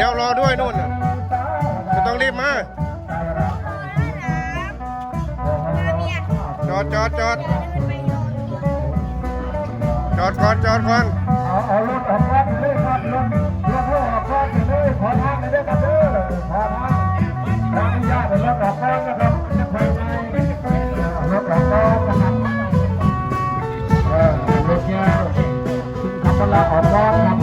ดี๋ยวรอด้วยนู่นไม่ต้องรีบมาจอดจอดจอดจอดก่อนจอดก่อนเอารถออกรถเลยครับรถรถออกรถเลยขอทางเลยด้วยครับเด้อขอทางทางญาติรถออกรถนะครับไปไปรถออกรถนะครับเออรถเนี้ยคุณขับมาออกรถครับ